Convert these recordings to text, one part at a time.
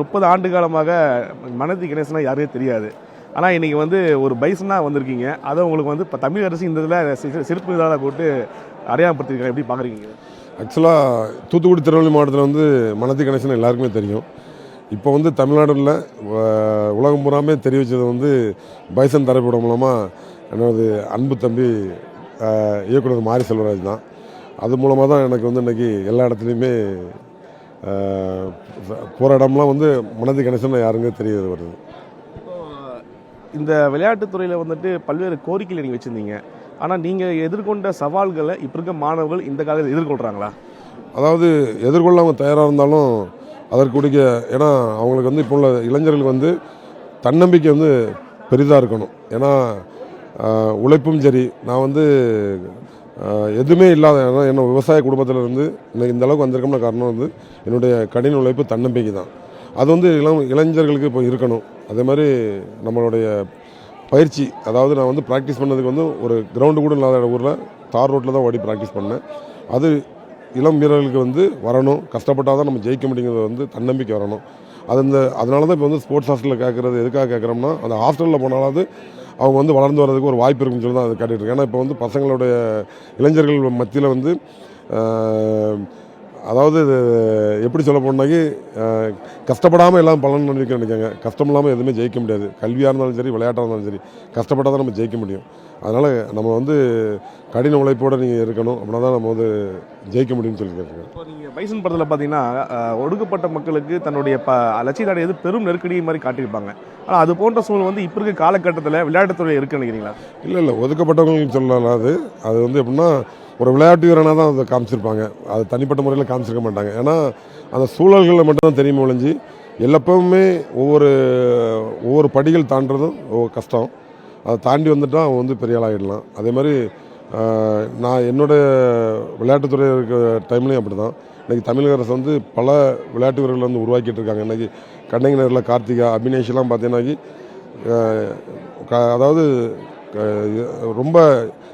முப்பது ஆண்டு காலமாக மனதி கணேசனா யாருமே தெரியாது. ஆனால் இன்றைக்கி வந்து ஒரு பைசனாக வந்திருக்கீங்க. அதை உங்களுக்கு வந்து இப்போ தமிழ் அரசு இந்த இதில் சிறப்பு இதாக போட்டு அடையாளப்படுத்திருக்காங்க எப்படி பார்க்குறீங்க ஆக்சுவலாக தூத்துக்குடி திருநெல்வேலி மாவட்டத்தில் வந்து மனதி கணேசன் எல்லாருக்குமே தெரியும். இப்போ வந்து தமிழ்நாடுல உலகம் பூராமே தெரிய வச்சது வந்து பைசன் தரப்பட மூலமாக என்னோடது அன்பு தம்பி இயக்குனர் மாரி செல்வராஜ் தான். அது மூலமாக தான் எனக்கு வந்து இன்றைக்கி எல்லா இடத்துலையுமே போகிற இடம்லாம் வந்து மனதி கணேசன் யாருங்க தெரிய வருது. இந்த விளையாட்டுத்துறையில் வந்துட்டு பல்வேறு கோரிக்கைகளை நீங்கள் வச்சுருந்தீங்க. ஆனால் நீங்கள் எதிர்கொண்ட சவால்களை இப்போ இருக்க மாணவர்கள் இந்த காலத்தில் எதிர்கொள்கிறாங்களா அதாவது எதிர்கொள்ள அவங்க தயாராக இருந்தாலும் அதற்குரிய ஏன்னா அவங்களுக்கு வந்து இப்போ உள்ள இளைஞர்களுக்கு வந்து தன்னம்பிக்கை வந்து பெரிதாக இருக்கணும். ஏன்னா உழைப்பும் சரி நான் வந்து எதுவுமே இல்லாத என்ன விவசாய குடும்பத்தில் இருந்து இன்னைக்கு இந்த அளவுக்கு வந்திருக்கோம்னா காரணம் வந்து என்னுடைய கடின உழைப்பு தன்னம்பிக்கை தான். அது வந்து இளம் இளைஞர்களுக்கு இப்போ இருக்கணும். அதே மாதிரி நம்மளுடைய பயிற்சி அதாவது நான் வந்து ப்ராக்டிஸ் பண்ணதுக்கு வந்து ஒரு கிரவுண்டு கூட இல்லாத ஊரில் தார் ரோட்டில் தான் ஓடி ப்ராக்டிஸ் பண்ணேன். அது இளம் வீரர்களுக்கு வந்து வரணும். கஷ்டப்பட்டால் தான் நம்ம ஜெயிக்க முடியுங்கிறது வந்து தன்னம்பிக்கை வரணும். அது இந்த அதனால தான் இப்போ வந்து ஸ்போர்ட்ஸ் ஹாஸ்டலில் கேட்குறது எதுக்காக கேட்குறோம்னா அந்த ஹாஸ்டலில் போனாலாவது அவங்க வந்து வளர்ந்து வர்றதுக்கு ஒரு வாய்ப்பு இருக்குன்னு சொல்லி தான் அது காட்டிகிட்டு இருக்கேன். ஏன்னா இப்போ வந்து பசங்களுடைய இளைஞர்கள் மத்தியில் வந்து அதாவது இது எப்படி சொல்ல போனாக்கி கஷ்டப்படாமல் எல்லாம் பலன் நினைக்க நினைக்காங்க. கஷ்டம் இல்லாமல் எதுவுமே ஜெயிக்க முடியாது. கல்வியாக இருந்தாலும் சரி விளையாட்டாக இருந்தாலும் சரி கஷ்டப்பட்டால் தான் நம்ம ஜெயிக்க முடியும். அதனால் நம்ம வந்து கடின உழைப்போடு நீங்கள் இருக்கணும். அப்படின்னா தான் நம்ம வந்து ஜெயிக்க முடியும்னு சொல்லி கேட்டுருக்கேன் இப்போ நீங்கள் பைசன் படத்தில் பார்த்தீங்கன்னா ஒடுக்கப்பட்ட மக்களுக்கு தன்னுடைய ப லட்சியத்தை அடையது பெரும் நெருக்கடி மாதிரி காட்டியிருப்பாங்க. ஆனால் அது போன்ற சூழ்நிலை வந்து இப்போ இருக்க காலகட்டத்தில் விளையாட்டுத்துறை இருக்குன்னு நினைக்கிறீங்களா? இல்லை இல்லை. ஒதுக்கப்பட்டவங்களுக்கு சொல்லலாம் அது அது வந்து எப்படின்னா ஒரு விளையாட்டு வீரனாக தான் அதை காமிச்சிருப்பாங்க. அது தனிப்பட்ட முறையில் காமிச்சிருக்க மாட்டாங்க. ஏன்னா அந்த சூழல்களில் மட்டும்தான் தெரியுமே ஒழிஞ்சு எல்லாப்பவுமே ஒவ்வொரு ஒவ்வொரு படிகள் தாண்டுறதும் ஒவ்வொரு கஷ்டம். அதை தாண்டி வந்துட்டால் அவன் வந்து பெரிய ஆளாகிடலாம் அதே மாதிரி நான் என்னோட விளையாட்டுத்துறை இருக்க டைம்லேயும் அப்படி தான் இன்றைக்கி தமிழக அரசு வந்து பல விளையாட்டு வீரர்கள் வந்து உருவாக்கிட்டு இருக்காங்க. இன்றைக்கி கண்ணைங்கினரில் கார்த்திகா அபினேஷ்லாம் பார்த்தீங்கன்னாக்கி க- அதாவது ரொம்ப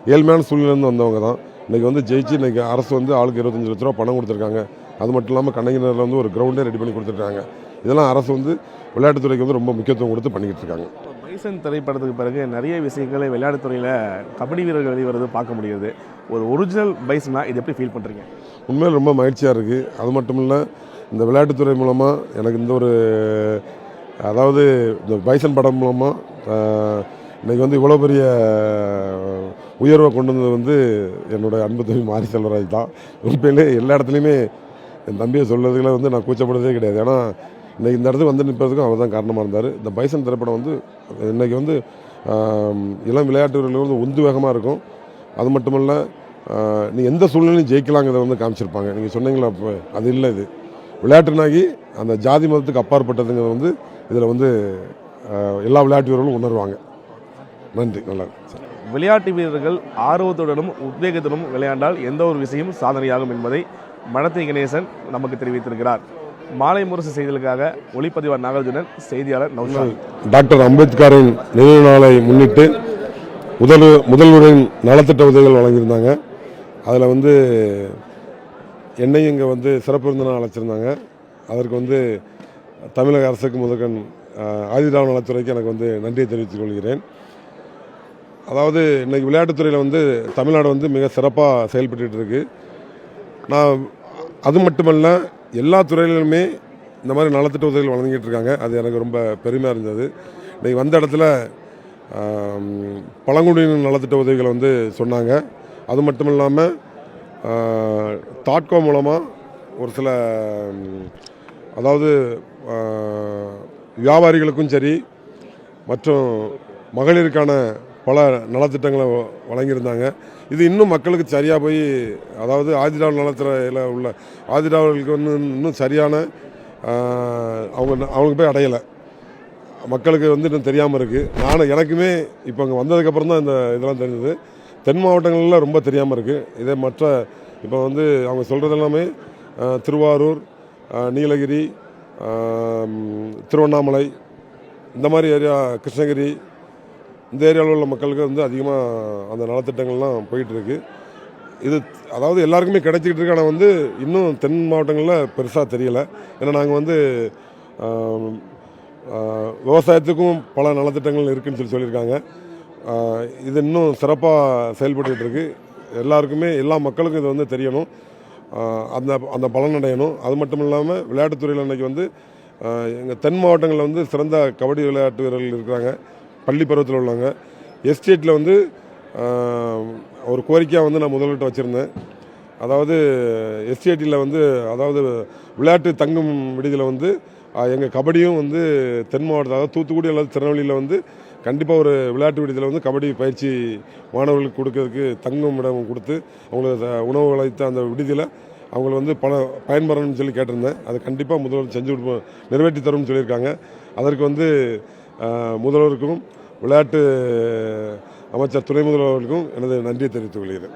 ஏழ்மையான சூழ்நிலேருந்து வந்தவங்க தான் இன்றைக்கி வந்து ஜெயிச்சு இன்றைக்கி அரசு வந்து ஆளுக்கு இருபத்தஞ்சு லட்ச ரூபா பணம் கொடுத்துருக்காங்க. அது மட்டும் இல்லாமல் கண்ணகினரில் வந்து ஒரு கிரவுண்டே ரெடி பண்ணி கொடுத்துருக்காங்க. இதெல்லாம் அரசு வந்து விளையாட்டுத்துறைக்கு வந்து ரொம்ப முக்கியத்துவம் கொடுத்து பண்ணிக்கிட்டு இருக்காங்க. இப்போ பைசன் திரைப்படத்துக்கு பிறகு நிறைய விஷயங்களை விளையாட்டுத்துறையில் கபடி வீரர்கள் வெளிவரது பார்க்க முடியுது. ஒரு ஒரிஜினல் பைசனா இது எப்படி ஃபீல் பண்ணுறீங்க உண்மையில் ரொம்ப மகிழ்ச்சியாக இருக்குது அது மட்டும் இல்லை இந்த விளையாட்டுத்துறை மூலமாக எனக்கு இந்த ஒரு அதாவது இந்த பைசன் படம் மூலமாக இன்னைக்கு வந்து இவ்வளோ பெரிய உயர்வை கொண்டு வந்தது வந்து என்னோட அன்பு தம்பி மாரி செல்வராஜ் தான். உண்மையிலே எல்லா இடத்துலையுமே என் தம்பியை சொல்கிறதுக்குலாம் வந்து நான் கூச்சப்படுறதே கிடையாது. ஏன்னா இன்றைக்கி இந்த இடத்துக்கு வந்து நிற்பதுக்கும் அவர் தான் காரணமாக இருந்தார். இந்த பைசன் திரைப்படம் வந்து இன்னைக்கு வந்து இளம் விளையாட்டு வீரர்களுக்கு வந்து உந்து வேகமாக இருக்கும். அது மட்டும் இல்லை நீ எந்த சூழ்நிலையும் ஜெயிக்கலாங்கிறத வந்து காமிச்சிருப்பாங்க. நீங்கள் சொன்னீங்களா அப்போ? அது இல்லை இது. விளையாட்டுனாகி அந்த ஜாதி மதத்துக்கு அப்பாற்பட்டதுங்கிறது வந்து இதில் வந்து எல்லா விளையாட்டு வீரர்களும் உணர்வாங்க. நன்றி. நல்லா சார் சரி. விளையாட்டு வீரர்கள் ஆர்வத்துடனும் உத்வேகத்துடனும் விளையாண்டால் எந்த ஒரு விஷயமும் சாதனையாகும் என்பதை மடத்தை கணேசன் நமக்கு தெரிவித்திருக்கிறார். மாலை முரசு செய்திகளுக்காக ஒளிப்பதிவார் நாகார்ஜுனன் செய்தியாளர் நௌஷாத் டாக்டர் அம்பேத்கரின் நினைவு நாளை முன்னிட்டு முதல் முதல்வரின் நலத்திட்ட உதவிகள் வழங்கியிருந்தாங்க. அதில் வந்து என்னையும் இங்கே வந்து சிறப்பு விருந்தினர் அழைச்சிருந்தாங்க. அதற்கு வந்து தமிழக அரசுக்கு முதற்கண் ஆஹ், ஆதிதிராவிட நலத்துறைக்கு எனக்கு வந்து நன்றியை தெரிவித்துக் கொள்கிறேன். அதாவது இன்றைக்கி விளையாட்டுத்துறையில் வந்து தமிழ்நாடு வந்து மிக சிறப்பாக செயல்பட்டு இருக்கு. நான் அது மட்டுமல்ல எல்லா துறையிலுமே இந்த மாதிரி நலத்திட்ட உதவிகள் வழங்கிட்டு இருக்காங்க. அது எனக்கு ரொம்ப பெருமையாக இருந்தது. இன்றைக்கி வந்த இடத்துல பழங்குடியினர் நலத்திட்ட உதவிகளை வந்து சொன்னாங்க. அது மட்டும் இல்லாமல் தாட்கோ மூலமாக ஒரு சில அதாவது வியாபாரிகளுக்கும் சரி மற்றும் மகளிருக்கான பல நலத்திட்டங்களை வ- வழங்கியிருந்தாங்க. இது இன்னும் மக்களுக்கு சரியாக போய் அதாவது ஆதிராவல் நலத்துறையில் உள்ள ஆதிராவலுக்கு வந்து இன்னும் சரியான அவங்க அவங்களுக்கு போய் அடையலை. மக்களுக்கு வந்து இன்னும் தெரியாமல் இருக்குது நானும் எனக்குமே இப்போ அங்கே வந்ததுக்கப்புறம் தான் இந்த இதெல்லாம் தெரிஞ்சது. தென் மாவட்டங்களில் ரொம்ப தெரியாமல் இருக்குது இதே மற்ற இப்போ வந்து அவங்க சொல்கிறது எல்லாமே திருவாரூர் நீலகிரி திருவண்ணாமலை இந்த மாதிரி ஏரியா கிருஷ்ணகிரி இந்த ஏரியாவில் உள்ள மக்களுக்கு வந்து அதிகமாக அந்த நலத்திட்டங்கள்லாம் போயிட்டுருக்கு. இது அதாவது எல்லாருக்குமே கிடைச்சிக்கிட்டு இருக்கு. ஆனால் வந்து இன்னும் தென் மாவட்டங்களில் பெருசாக தெரியலை. ஏன்னா நாங்கள் வந்து விவசாயத்துக்கும் பல நலத்திட்டங்கள் இருக்குதுன்னு சொல்லி சொல்லியிருக்காங்க. இது இன்னும் சிறப்பாக செயல்பட்டுருக்கு எல்லாருக்குமே எல்லா மக்களுக்கும் இது வந்து தெரியணும். அந்த அந்த பலன் அடையணும். அது மட்டும் இல்லாமல் விளையாட்டுத்துறையில் அன்றைக்கி வந்து எங்கள் தென் மாவட்டங்களில் வந்து சிறந்த கபடி விளையாட்டு வீரர்கள் இருக்கிறாங்க பள்ளி பருவத்தில் உள்ளவங்க. எஸ்டேட்டில் வந்து ஒரு கோரிக்கையாக வந்து நான் முதல்கிட்ட வச்சுருந்தேன். அதாவது எஸ்டிஐடியில் வந்து அதாவது விளையாட்டு தங்கும் விடுதியில் வந்து எங்கள் கபடியும் வந்து தென் மாவட்டத்தில் அதாவது தூத்துக்குடி அல்லது திருநெல்வேலியில் வந்து கண்டிப்பாக ஒரு விளையாட்டு விடுதியில் வந்து கபடி பயிற்சி மாணவர்களுக்கு கொடுக்கறதுக்கு தங்கும் இடம் கொடுத்து அவங்களுக்கு உணவு அளித்த அந்த விடுதியில் அவங்களை வந்து பல பயன்பெறணும்னு சொல்லி கேட்டிருந்தேன். அதை கண்டிப்பாக முதல்வர் செஞ்சு கொடுப்போம் நிறைவேற்றி தரும்னு சொல்லியிருக்காங்க. அதற்கு வந்து முதல்வருக்கும் விளையாட்டு அமைச்சர் துணை முதல்வர்களுக்கும் எனது நன்றியை தெரிவித்துக் கொள்கிறேன்.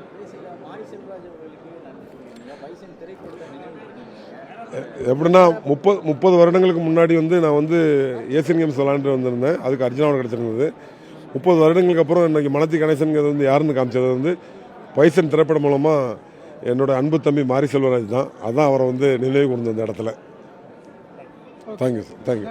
எப்படின்னா முப்பது முப்பது வருடங்களுக்கு முன்னாடி வந்து நான் வந்து ஏசியன் கேம்ஸ் விளாண்டு வந்திருந்தேன். அதுக்கு அர்ஜுனாவோட கிடச்சிருந்தது. முப்பது வருடங்களுக்கு அப்புறம் இன்னைக்கு மலத்தி கணேசன்கிறது வந்து யாருன்னு காமிச்சது வந்து பைசன் திரைப்படம் மூலமாக என்னோட அன்பு தம்பி மாரி செல்வராஜ் தான். அதான் அவரை வந்து நினைவு கொண்டு இந்த இடத்துல. Thank you sir thank you